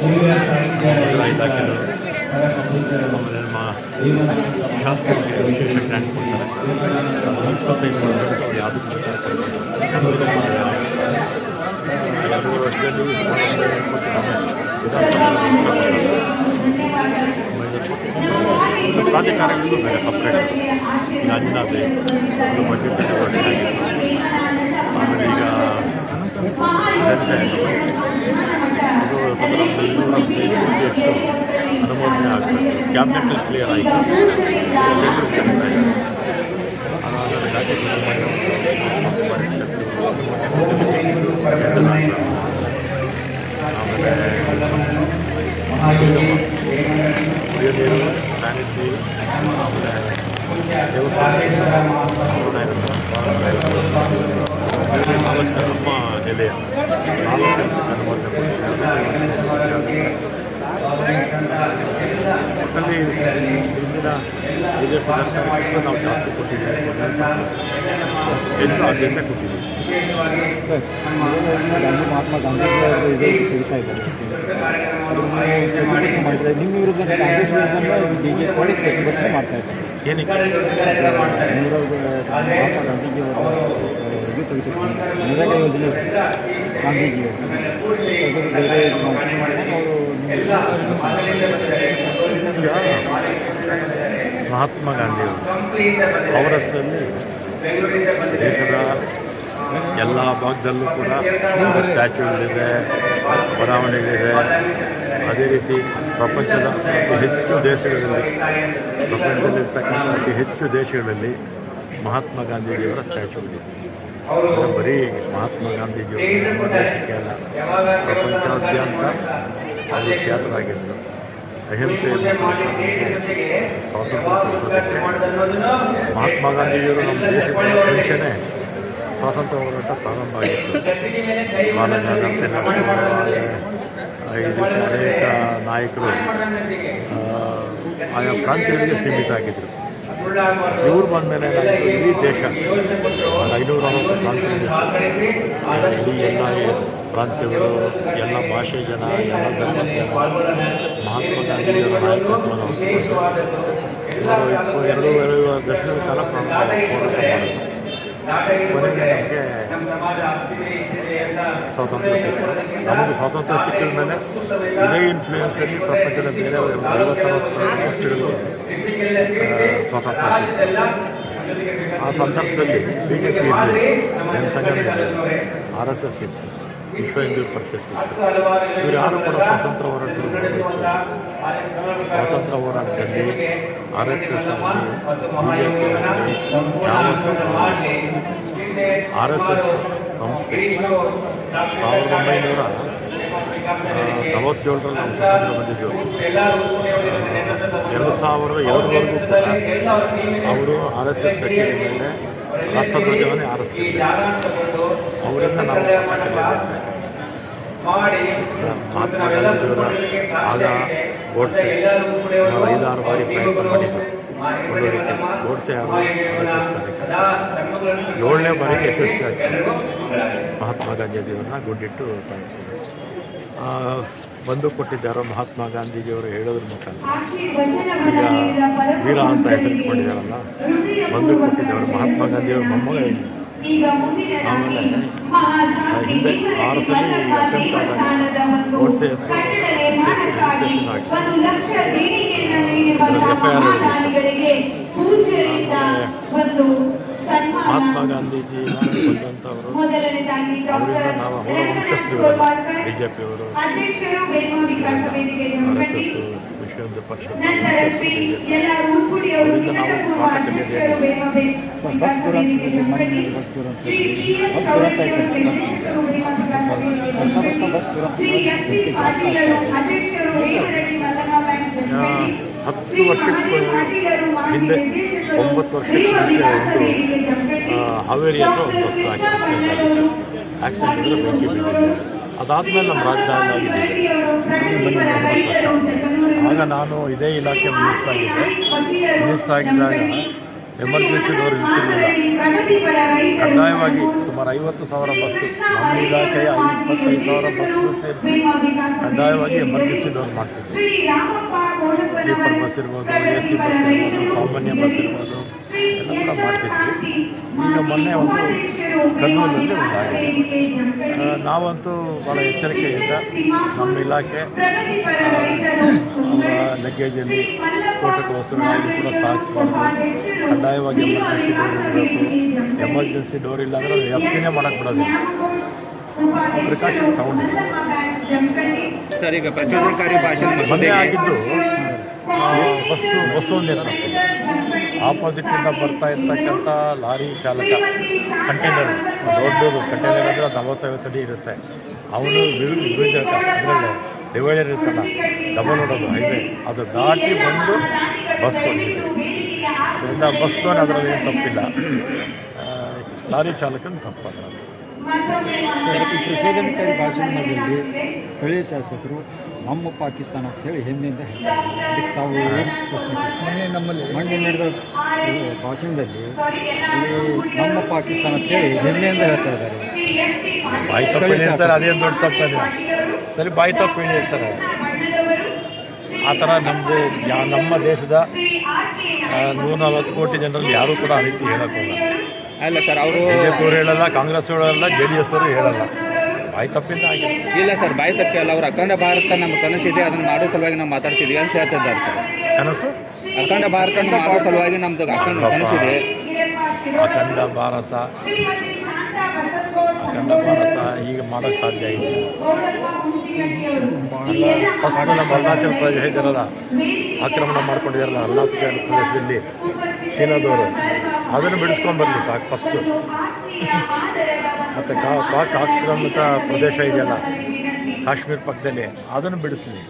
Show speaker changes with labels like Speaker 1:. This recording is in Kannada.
Speaker 1: ಮುದ್ರಾ ಇಲಾಖೆಯವರು ಆಮೇಲೆ ನಮ್ಮ ಶಾಸಕರಿಗೆ ವಿಶೇಷ ಗ್ರ್ಯಾಂಟ್ ಕೊಡ್ತಾರೆ ಇಪ್ಪತ್ತೈದು ವರ್ಷಕ್ಕೆ ಯಾವುದಕ್ಕೂ ಎರಡು ವರ್ಷದಲ್ಲಿ ಪ್ರಾಧಿಕಾರಗಳು ಬೇರೆ ಸಪ್ರೇಟ್ ಈಗ ಅಂಜನಾಥ್ ಇದು ಬಜೆಟ್ ವರ್ಷ ಆಗಿತ್ತು ಆಮೇಲೆ ಈಗ ಇದು ಸದಾ ಇನ್ನೂರ ಹದಿನೈದು ಕೋಟಿ ಎಷ್ಟು ಅನುಮೋದನೆ ಆಗಬೇಕು ಕ್ಯಾಬಿನೆಟ್ ಕ್ಲಿಯರ್ ಆಯಿತು ಟೆಂಡರ್ಸ್ ಕರೀತಾ ಇದ್ದಾರೆ ಅದಾದಮೇಲೆ ರಾಜ್ಯ ಆಮೇಲೆ ಕುಡಿಯೋ ನೀರು ಸ್ಯಾನಿಟ್ರಿ ಆಮೇಲೆ ದೇವಸ್ಥಾನ ಕೂಡ ಇರುತ್ತೆ ನಾಲ್ಕು ಒಟ್ಟಲ್ಲಿ ಹಿಂದಿನ ಬಿ ಜೆ ನಾವು ಜಾಸ್ತಿ ಕೊಟ್ಟಿದ್ದೀವಿ ಹೆಚ್ಚು ಆದ್ಯತೆ ಕೊಟ್ಟಿದ್ದೀವಿ
Speaker 2: ಸರ್ ಗಾಂಧಿ ಮಹಾತ್ಮ ಗಾಂಧೀಜಿ ಅವರು ಇದೇ ತೆಗಿತಾ ಇದ್ದಾರೆ ಮಾಡಿದ್ದಾರೆ ನಿಮ್ಮ ವಿರುದ್ಧ ಕಾಂಗ್ರೆಸ್ ವಿರುದ್ಧ ಡಿ ಜೆ ಮಾಡ್ತಾ
Speaker 1: ಏನಕ್ಕೆ
Speaker 2: ಮಹಾತ್ಮ ಗಾಂಧೀಜಿಯವರು ಇದು ತೆಗಿತಾರೆ ನರೇಗಾ ಯೋಜನೆ ಗಾಂಧೀಜಿಯವರು ಬೇರೆ ಇದು ಮಾಡ್ಕೊಂಡು ಅವರು
Speaker 1: ಈಗ ಮಹಾತ್ಮ ಗಾಂಧಿಯವರು ಅವರ. ದೇಶದ ಎಲ್ಲ ಭಾಗದಲ್ಲೂ ಕೂಡ ಸ್ಟ್ಯಾಚ್ಯೂಗಳಿದೆ ಬರಾವಣೆಗಳಿದೆ ಅದೇ ರೀತಿ ಪ್ರಪಂಚದ ಅತಿ ಹೆಚ್ಚು ದೇಶಗಳಲ್ಲಿ, ಪ್ರಪಂಚದಲ್ಲಿರ್ತಕ್ಕಂಥ ಅತಿ ಹೆಚ್ಚು ದೇಶಗಳಲ್ಲಿ ಮಹಾತ್ಮ ಗಾಂಧೀಜಿಯವರ ಸ್ಟ್ಯಾಚ್ಯೂಗಳಿದೆ. ಬರೀ ಮಹಾತ್ಮ ಗಾಂಧೀಜಿಯವರು ನಮ್ಮ ದೇಶಕ್ಕೆ ಅಲ್ಲ, ಪ್ರಪಂಚಾದ್ಯಂತ ಅವರು ಖ್ಯಾತರಾಗಿದ್ದರು ಅಹಿಂಸೆ ಸ್ವಾತಂತ್ರ್ಯ ಮಹಾತ್ಮ ಗಾಂಧೀಜಿಯವರು ನಮ್ಮ ದೇಶಕ್ಕೆ ಸ್ವಾತಂತ್ರ್ಯ ಹೋರಾಟ ಪ್ರಾರಂಭ ಆಗಿತ್ತು. ಈ ಅನೇಕ ನಾಯಕರು ಆಯಾ ಪ್ರಾಂತ್ಯಗಳಿಗೆ ಸೀಮಿತ ಆಗಿದ್ದರು ಇವ್ರು ಬಂದಮೇಲೆ ಏನಾಯಿತು? ಇಡೀ ದೇಶ. ಒಂದು ಐನೂರ ಪ್ರಾಂತ್ಯಗಳು ಇಡೀ ಎಲ್ಲ ಪ್ರಾಂತ್ಯಗಳು, ಎಲ್ಲ ಭಾಷೆ ಜನ, ಎಲ್ಲ ಮಹಾತ್ಮ ಗಾಂಧಿಯವರ ನಾಯಕತ್ವವನ್ನು ಎರಡು ಎರಡು ವರ್ಷಗಳ ಕಾಲ ಪ್ರಾರಂಭ ಹೋರಾಟ ಮಾಡಿದ್ರು ಸ್ವಾತಂತ್ರ್ಯ ಸಿಕ್ಕಿತು ನಮಗೆ ಸ್ವಾತಂತ್ರ್ಯ ಸಿಕ್ಕಿದ ಮೇಲೆ ಇದೇ ಇನ್ಫ್ಲೂಯೆನ್ಸಲ್ಲಿ ಪ್ರಪಂಚದ ಬೇರೆ ಐವತ್ತರವತ್ತು ಸ್ವಾತಂತ್ರ್ಯ ಸಿಕ್ಕಿತು ಆ ಸಂದರ್ಭದಲ್ಲಿ ಬಿ ಜೆ ಪಿ ಇರಲಿಲ್ಲ ಜನಸಂಘ ಆರ್ ಎಸ್ ಎಸ್ ಇತ್ತು ವಿಶ್ವ ಹಿಂದೂ ಪರಿಷತ್ ಇತ್ತು ಇವರು ಯಾರು ಕೂಡ ಸ್ವಾತಂತ್ರ್ಯ ಹೋರಾಟದಲ್ಲಿ ಸ್ವಾತಂತ್ರ್ಯ ಹೋರಾಟದಲ್ಲಿ R S S R S S ಸಂಸ್ಥೆ ಸಾವಿರದ ಒಂಬೈನೂರ ನಲವತ್ತೇಳರಲ್ಲಿ ನಾವು ಸ್ವತಂತ್ರ ಬಂದಿದ್ದೆವು ಎರಡು ಸಾವಿರದ ಎರಡರವರೆಗೂ ಕೂಡ ಅವರು ಆರ್ ಎಸ್ ಎಸ್ ಕಟ್ಟಿದ ಮೇಲೆ ರಾಷ್ಟ್ರಧ್ವಜವನ್ನೇ ಆರಿಸ್ತೀವಿ ಅವರಿಂದ ನಾವು. ಮಹಾತ್ಮ ಗಾಂಧಿಯವರ ಆಗ ಗೋಡ್ಸೆ ನಾವು ಐದಾರು ಬಾರಿ ಪ್ರಯತ್ನ ಮಾಡಿದ್ದು ಕೊಳ್ಳೋದಕ್ಕೆ ಗೋಡ್ಸೆ ಅವರು ಕಾರ್ಯಕ್ರಮ ಏಳನೇ ಬಾರಿಗೆ ಯಶಸ್ವಿ ಆಗ್ತಾರೆ ಮಹಾತ್ಮ ಗಾಂಧೀಜಿಯವರನ್ನ ಗುಂಡಿಟ್ಟು ಸಾಯಿಸಿದ್ರು. ಬಂದು ಕೊಟ್ಟಿದ್ದಾರೋ ಮಹಾತ್ಮ ಗಾಂಧೀಜಿಯವರು ಹೇಳೋದ್ರ ಮುಖಾಂತರ ಈಗ ವೀರ ಅಂತ ಹೆಸರಿಟ್ಕೊಂಡಿದ್ದಾರಲ್ಲ ಬಂದು ಕೊಟ್ಟಿದ್ದವರು ಮಹಾತ್ಮ ಗಾಂಧಿಯವರ ಮೊಮ್ಮಗ ಆಮೇಲೆ ಹಿಂದೆ ಆರು ಸಲ ಅಟೆಂಪ್ಟ್ ಆದಾಗ
Speaker 3: ದೇವಸ್ಥಾನದ
Speaker 1: ಮಹಾತ್ಮ ಗಾಂಧೀಜಿ ಬಂದಂಥವರು ಅವರಿಂದ ನಾವು ಅವರ
Speaker 3: ಗೋಳ್ವಾಳ್ಕರ್
Speaker 1: ಬಿ ಜೆ ಪಿಯವರು ಆರ್ ಎಸ್ ಎಸ್ ವಿಶ್ವ
Speaker 2: ಪಕ್ಷ ಬಸ್ ದುರಂತ
Speaker 1: ಹತ್ತು ವರ್ಷಕ್ಕೆ ಹಿಂದೆ, ಒಂಬತ್ತು
Speaker 3: ವರ್ಷಕ್ಕೆ
Speaker 1: ಒಂದು ಹಾವೇರಿ ಹತ್ರ ಒಂದು ಬಸ್ ಆಕ್ಸಿಡೆಂಟ್ ಇದ್ರೆ ಬೆಂಕಿ ಬಿದ್ದಿದೆ ಅದಾದಮೇಲೆ ನಮ್ಮ ರಾಜಧಾನಿ ಆಗಿದೆ. ಆಗ ನಾನು ಇದೇ ಇಲಾಖೆ ಮಿನಿಸ್ಟರ್ ಆಗಿದ್ದೆ. ಮಿನಿಸ್ಟರ್ ಆಗಿದ್ದಾಗ ಎಮರ್ಜೆನ್ಸಿ ಡೋರ್
Speaker 3: ರೈತರು
Speaker 1: ಕಡ್ಡಾಯವಾಗಿ ಸುಮಾರು ಐವತ್ತು ಸಾವಿರ ಬಸ್ಸು ನಮ್ಮ ಇಲಾಖೆಯ ಇಪ್ಪತ್ತೈದು ಸಾವಿರ ಬಸ್ಸು ಸೇರಿಸಿ ಕಡ್ಡಾಯವಾಗಿ ಎಮರ್ಜೆನ್ಸಿ ಡೋರ್ ಮಾಡಿಸಿದ್ವಿ. ಸ್ಲೀಪರ್ ಬಸ್ ಇರ್ಬೋದು ಎ ಸಿ ಬಸ್ ಇರ್ಬೋದು ಸಾಮಾನ್ಯ ಬಸ್ ಇರ್ಬೋದು ಎಲ್ಲ ಕೂಡ ಮಾಡಿಸಿದ್ವಿ. ಈಗ ಮೊನ್ನೆ ಒಂದು ಕಣ್ಣೂರಿನಲ್ಲಿ ಒಂದಾಗಿದೆ ನಾವಂತೂ ಭಾಳ ಎಚ್ಚರಿಕೆಯಿಂದ ನಮ್ಮ ಇಲಾಖೆ ಲಗೇಜಲ್ಲಿ ಸ್ಫೋಟಕ ವಸ್ತುಗಳಲ್ಲಿ ಕೂಡ ಸಾಗಿಸ್ಬಾರ್ದು ಕಡ್ಡಾಯವಾಗಿ ಎಮರ್ಜೆನ್ಸಿ ಡೋರ್ ಇರಬೇಕು. ಎಮರ್ಜೆನ್ಸಿ ಡೋರ್ ಇಲ್ಲ ಅಂದರೆ ಎಫ್ ಸಿನೇ ಮಾಡೋಕ್ಕೆ ಬಿಡೋದಿಲ್ಲ. ಪ್ರಿಕಾಷನ್ ಸೌಂಡ್
Speaker 2: ಸರ್ ಈಗ ಪ್ರಚೋದನಕಾರಿ ಭಾಷಣ
Speaker 1: ಆಗಿದ್ದು ಬಸ್ಸು ಬಸ್ಸು ಒಂದೇ ಆಪೋಸಿಟ್ ಆಪೋಸಿಟ್ಟಿಂದ ಬರ್ತಾ ಇರ್ತಕ್ಕಂಥ ಲಾರಿ ಚಾಲಕ ಕಂಟೈನರ್ ದೊಡ್ಡದು ಕಂಟೈನರ್ ಅಂದರೆ ಅದು ನಲವತ್ತೈವತ್ತು ಅಡಿ ಇರುತ್ತೆ. ಅವನು ವಿರುದ್ಧ ಅದರಲ್ಲೇ ಇದರಲ್ಲಿ ಡಿವೈಡರ್ ಇರ್ತಲ್ಲ ಡಬಲ್ ಓಡೋದು ಹೈವೇ. ಅದು ದಾಟಿ ಬಂದು ಬಸ್ ಕೊಡ್ತೀವಿ. ಅದರಿಂದ ಬಸ್ನವನು ಅದರಲ್ಲಿ ಏನು ತಪ್ಪಿಲ್ಲ. ಲಾರಿ ಚಾಲಕನ ತಪ್ಪು ಅದರಲ್ಲಿ.
Speaker 2: ಸರ್ ಈ ಪ್ರಚೋದನಕಾರಿ ಭಾಷಣದಲ್ಲಿ ಸ್ಥಳೀಯ ಶಾಸಕರು ನಮ್ಮ ಪಾಕಿಸ್ತಾನ ಅಂತ ಹೇಳಿ ಹೆಮ್ಮೆಯಿಂದ ಹೇಳ್ತಾರೆ. ತಾವು ಮೊನ್ನೆ ನಮ್ಮಲ್ಲಿ ಮೊನ್ನೆ ನಡೆದ ಇದು ಭಾಷಣದಲ್ಲಿ ನಮ್ಮ ಪಾಕಿಸ್ತಾನ ಅಂತ ಹೇಳಿ ಹೆಮ್ಮೆಯಿಂದ ಹೇಳ್ತಾ ಇದ್ದಾರೆ.
Speaker 1: ಅದೇನು ದೊಡ್ಡ ತಪ್ಪದೆ ಸರಿ ಬಾಯಿ ತಪ್ಪು ಹೇಳಿರ್ತಾರೆ ಆ ಥರ ನಮ್ಮದು ಯಾ ನಮ್ಮ ದೇಶದ ನೂರ ನಲವತ್ತು ಕೋಟಿ ಜನರಲ್ಲಿ ಯಾರೂ ಕೂಡ ಆ ರೀತಿ ಹೇಳೋಕ್ಕಲ್ಲ
Speaker 4: ಅಲ್ಲ ಸರ್ ಅವರು
Speaker 1: ಅವ್ರು ಹೇಳಲ್ಲ ಕಾಂಗ್ರೆಸ್ ಹೇಳಲ್ಲ ಜೆ ಡಿ ಎಸ್ ಅವರು ಹೇಳಲ್ಲ. ಬಾಯಿ ತಪ್ಪಿಂದ ಆಗಿದೆ
Speaker 4: ಇಲ್ಲ ಸರ್ ಬಾಯಿ ತಪ್ಪಿ ಅಲ್ಲ ಅವ್ರು ಅಖಂಡ ಭಾರತ ನಮ್ಮ ಕನಸಿದೆ ಅದನ್ನು ಮಾಡೋ ಸಲುವಾಗಿ ನಾವು ಮಾತಾಡ್ತಿದ್ವಿ ಅಂತ ಹೇಳ್ತಿದ್ದಾರೆ ಸರ್.
Speaker 1: ಕನಸು?
Speaker 4: ಅಖಂಡ ಭಾರತ ಮಾಡೋ ಸಲುವಾಗಿ ನಮ್ಮದು ಅಖಂಡ ಕನಸಿದೆ
Speaker 1: ಅಖಂಡ ಭಾರತ. ಅಖಂಡ ಭಾರತ ಈಗ ಮಾಡೋಕ್ಕೆ ಸಾಧ್ಯ ಇಲ್ಲ. ಫಸ್ಟ್ ನಮ್ಮ ಅರುಣಾಚಲ ಪ್ರದೇಶ ಇದ್ದಾರಲ್ಲ ಆಕ್ರಮಣ ಮಾಡ್ಕೊಂಡಿದ್ದಾರಲ್ಲ ಅರುಣಾಚಲ ಪ್ರದೇಶದಲ್ಲಿ ಚೀನಾದವರು ಅದನ್ನು ಬಿಡಿಸ್ಕೊಂಡು ಬರಲಿ ಸಾಕು ಫಸ್ಟು ಮತ್ತು ಕಾ ಆಕ್ರಮಿತ ಪ್ರದೇಶ ಇದೆಯಲ್ಲ, ಕಾಶ್ಮೀರ ಪಕ್ಕದಲ್ಲಿ. ಅದನ್ನು ಬಿಡಿಸ್ಲಿ.